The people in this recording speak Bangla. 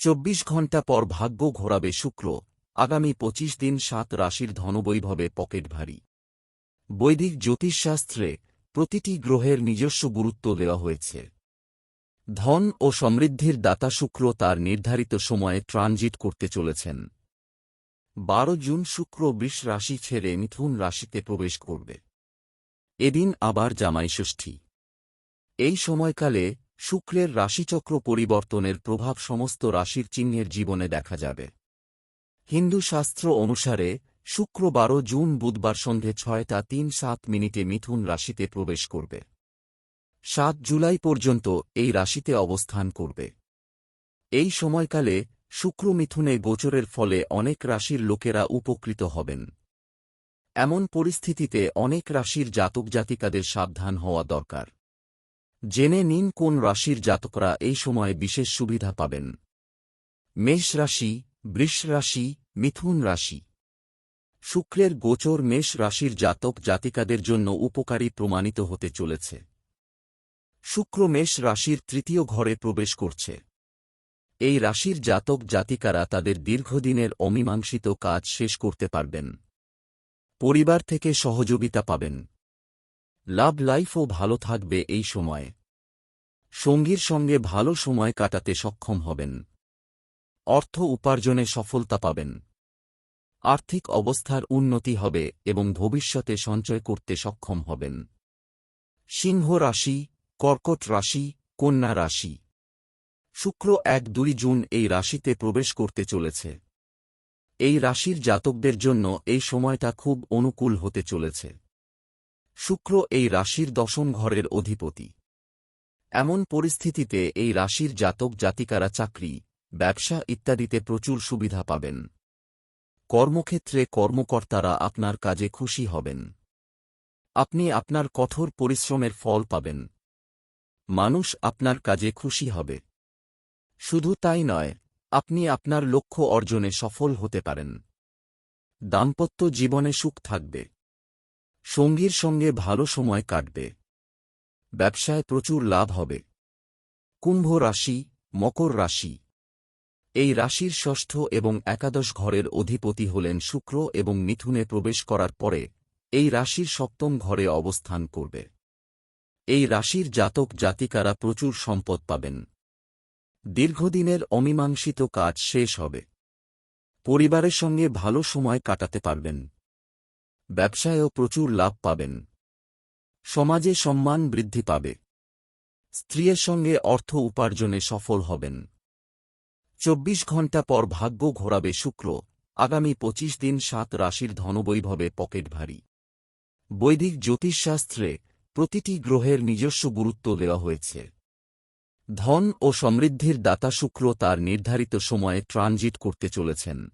চব্বিশ ঘণ্টা পর ভাগ্য ঘোরাবে শুক্র। আগামী পঁচিশ দিন সাত রাশির ধনবৈভবে পকেট ভারী। বৈদিক জ্যোতিষশাস্ত্রে প্রতিটি গ্রহের নিজস্ব গুরুত্ব দেওয়া হয়েছে। ধন ও সমৃদ্ধির দাতা শুক্র তার নির্ধারিত সময়ে ট্রানজিট করতে চলেছেন। বারো জুন শুক্র বৃষ রাশি ছেড়ে মিথুন রাশিতে প্রবেশ করবে। এদিন আবার জামাই ষষ্ঠী। এই সময়কালে শুক্রের রাশিচক্র পরিবর্তনের প্রভাব সমস্ত রাশির চিহ্নের জীবনে দেখা যাবে। হিন্দু শাস্ত্র অনুসারে শুক্র বারো জুন, বুধবার সন্ধে ছয়টা তিন সাত মিনিটে মিথুন রাশিতে প্রবেশ করবে। সাত জুলাই পর্যন্ত এই রাশিতে অবস্থান করবে। এই সময়কালে শুক্র মিথুনে গোচরের ফলে অনেক রাশির লোকেরা উপকৃত হবেন। এমন পরিস্থিতিতে অনেক রাশির জাতক জাতিকাদের সাবধান হওয়া দরকার। জেনে নিন কোন রাশির জাতকরা এই সময়ে বিশেষ সুবিধা পাবেন। মেষ রাশি, বৃষ রাশি, মিথুন রাশি। শুক্রের গোচর মেষ রাশির জাতক জাতিকাদের জন্য উপকারী প্রমাণিত হতে চলেছে। শুক্র মেষ রাশির তৃতীয় ঘরে প্রবেশ করছে। এই রাশির জাতক জাতিকারা তাদের দীর্ঘদিনের অমীমাংসিত কাজ শেষ করতে পারবেন। পরিবার থেকে সহযোগিতা পাবেন। লাভ লাইফও ভালো থাকবে এই সময়ে। সঙ্গীর সঙ্গে ভালো সময় কাটাতে সক্ষম হবেন। অর্থ উপার্জনে সফলতা পাবেন। আর্থিক অবস্থার উন্নতি হবে এবং ভবিষ্যতে সঞ্চয় করতে সক্ষম হবেন। সিংহ রাশি, কর্কট রাশি, কন্যা রাশি। শুক্র এক দুই জুন এই রাশিতে প্রবেশ করতে চলেছে। এই রাশির জাতকদের জন্য এই সময়টা খুব অনুকূল হতে চলেছে। শুক্র এই রাশির দশম ঘরের অধিপতি। এমন পরিস্থিতিতে এই রাশির জাতক জাতিকারা চাকরি, ব্যবসা ইত্যাদিতে প্রচুর সুবিধা পাবেন। কর্মক্ষেত্রে কর্মকর্তারা আপনার কাজে খুশি হবেন। আপনি আপনার কঠোর পরিশ্রমের ফল পাবেন। মানুষ আপনার কাজে খুশি হবে। শুধু তাই নয়, আপনি আপনার লক্ষ্য অর্জনে সফল হতে পারেন। দাম্পত্য জীবনে সুখ থাকবে। সঙ্গীর সঙ্গে ভালো সময় কাটবে। ব্যবসায় প্রচুর লাভ হবে। কুম্ভ রাশি, মকর রাশি। এই রাশির ষষ্ঠ এবং একাদশ ঘরের অধিপতি হলেন শুক্র এবং মিথুনে প্রবেশ করার পরে এই রাশির সপ্তম ঘরে অবস্থান করবে। এই রাশির জাতক জাতিকারা প্রচুর সম্পদ পাবেন। দীর্ঘদিনের অমীমাংসিত কাজ শেষ হবে। পরিবারের সঙ্গে ভালো সময় কাটাতে পারবেন। ব্যবসায়ও প্রচুর লাভ পাবেন। সমাজে সম্মান বৃদ্ধি পাবে। স্ত্রীর সঙ্গে অর্থ উপার্জনে সফল হবেন। চব্বিশ ঘণ্টা পর ভাগ্য ঘোরাবে শুক্র, আগামী পঁচিশ দিন সাত রাশির ধনবৈভবে পকেট ভারী। বৈদিক জ্যোতিষশাস্ত্রে প্রতিটি গ্রহের নিজস্ব গুরুত্ব দেওয়া হয়েছে। ধন ও সমৃদ্ধির দাতা শুক্র তার নির্ধারিত সময়ে ট্রানজিট করতে চলেছেন।